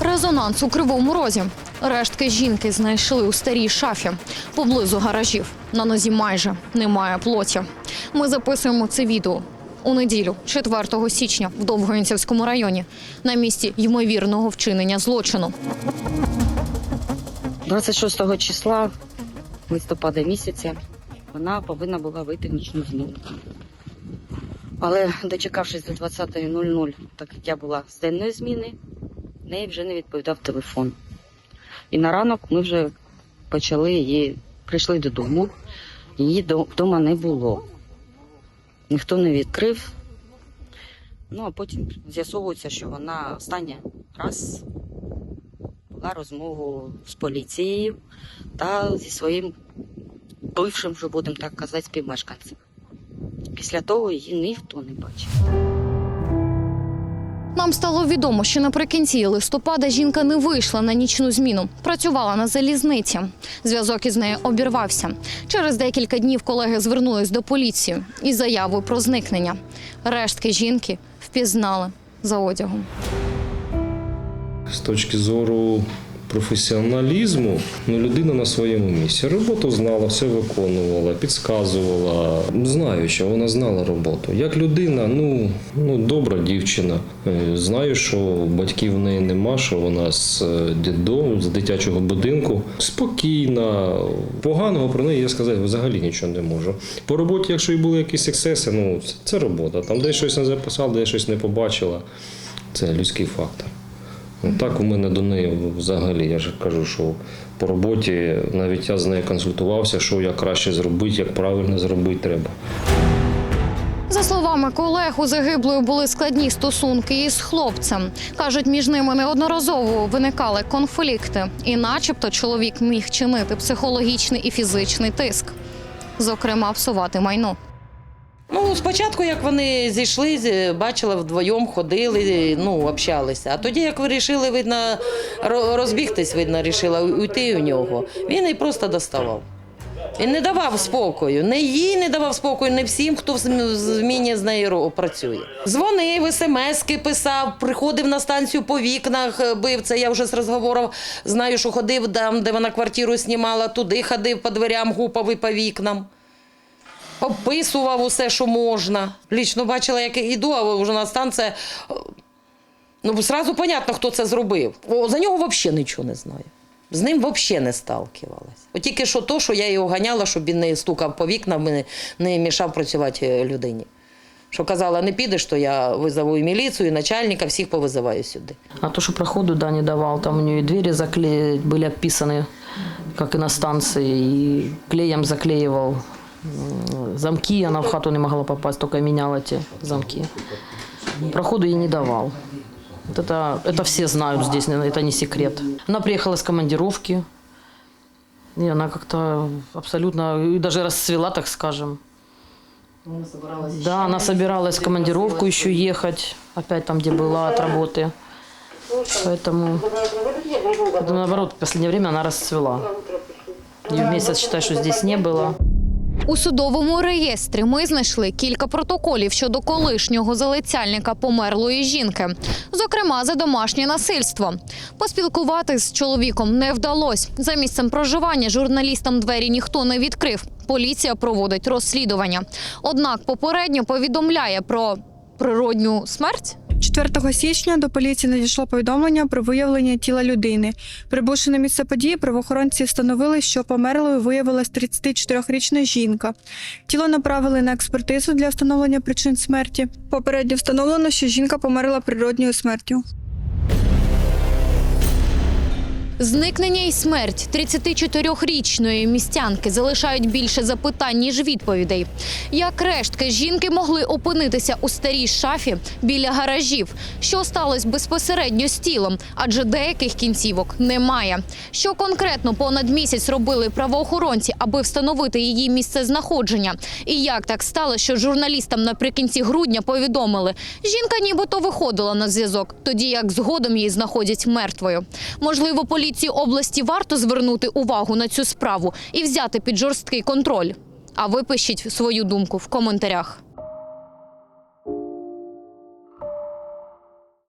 Резонанс у кривому розі. Рештки жінки знайшли у старій шафі поблизу гаражів. На нозі майже немає плоті. Ми записуємо це відео у неділю, 4 січня, в Довгоінцівському районі, на місці ймовірного вчинення злочину. 26 числа листопада місяця вона повинна була вийти в нічну зміну. Але дочекавшись до 20.00, так як я була з денної зміни, в неї вже не відповідав телефон. І на ранок ми вже почали її, прийшли додому, її до- вдома не було. Ніхто не відкрив. Ну а потім з'ясовується, що вона останній раз була розмову з поліцією та зі своїм бившим, вже будемо так казати, співмешканцем. Після того її ніхто не бачив. Нам стало відомо, що наприкінці листопада жінка не вийшла на нічну зміну. Працювала на залізниці. Зв'язок із нею обірвався. Через декілька днів колеги звернулись до поліції із заявою про зникнення. Рештки жінки впізнали за одягом. З точки зору професіоналізму, ну людина на своєму місці. Роботу знала, все виконувала, підказувала. Знаю, що вона знала роботу. Як людина, ну, ну добра дівчина. Е, Знаю, що батьків в неї нема, що вона з е, з дитячого будинку. Спокійна. Поганого про неї я сказати взагалі нічого не можу. По роботі, якщо і були якісь ексцеси, ну це- робота. Там десь щось не записав, десь щось не побачила. Це людський фактор. Ну, Так у мене до неї взагалі, я ж кажу, що по роботі навіть я з нею консультувався, що як краще зробити, як правильно зробити треба. За словами колег, у загиблої були складні стосунки із хлопцем. Кажуть, між ними неодноразово виникали конфлікти, і, начебто, чоловік міг чинити психологічний і фізичний тиск, зокрема, псувати майно. Ну, спочатку, як вони зійшли, бачила вдвоєм, ходили, ну, общалися. А тоді, як вирішили, видно, ро- розбігтись, видно, рішила уйти у нього, він і просто доставав. Він не давав спокою. Не їй не давав спокою, не всім, хто в зміні з нею працює. Дзвонив, смски писав, приходив на станцію по вікнах, е, бив. Це я вже з розговорів знаю, що ходив там, де вона квартиру знімала, туди ходив по дверям, гупав і по вікнам. Описував усе, що можна. Лічно бачила, як іду, а вже на станція. Ну, зразу понятно, хто це зробив. О, за нього взагалі нічого не знаю. З ним взагалі не сталкивалась. От тільки що то, що я його ганяла, щоб він не стукав по вікнам, і не, не мішав працювати е, людині. Що казала, не підеш, то я визову і міліцію, і начальника, всіх повизиваю сюди. А то, что проходу, да, не давал, там у нее и двери закле... были обписаны, как и на станции, и клеем заклеивал м, замки, она в хату не могла попасть, только меняла те замки. Проходу ей не давал. Вот это, это все знают здесь, это не секрет. Она приехала с командировки, и она как-то абсолютно, и даже расцвела, так скажем. Да, она собиралась в командировку еще ехать, опять там, где была от работы. Поэтому, наоборот, в последнее время она расцвела. Ее месяц, считай, что здесь не было. У судовому реєстрі ми знайшли кілька протоколів щодо колишнього залицяльника померлої жінки, зокрема за домашнє насильство. Поспілкуватись з чоловіком не вдалося. За місцем проживання журналістам двері ніхто не відкрив. Поліція проводить розслідування. Однак попередньо повідомляє про природню смерть. 4 січня до поліції надійшло повідомлення про виявлення тіла людини. Прибувши на місце події, правоохоронці встановили, що померлою виявилась 34-річна жінка. Тіло направили на експертизу для встановлення причин смерті. Попередньо встановлено, що жінка померла природньою смертю. Зникнення і смерть 34-річної містянки залишають більше запитань ніж відповідей. Як рештки жінки могли опинитися у старій шафі біля гаражів? Що сталося безпосередньо з тілом? Адже деяких кінцівок немає. Що конкретно понад місяць робили правоохоронці, аби встановити її місце знаходження? І як так стало, що журналістам наприкінці грудня повідомили, жінка нібито виходила на зв'язок, тоді як згодом її знаходять мертвою. Можливо, поліція поліції області варто звернути увагу на цю справу і взяти під жорсткий контроль? А ви пишіть свою думку в коментарях.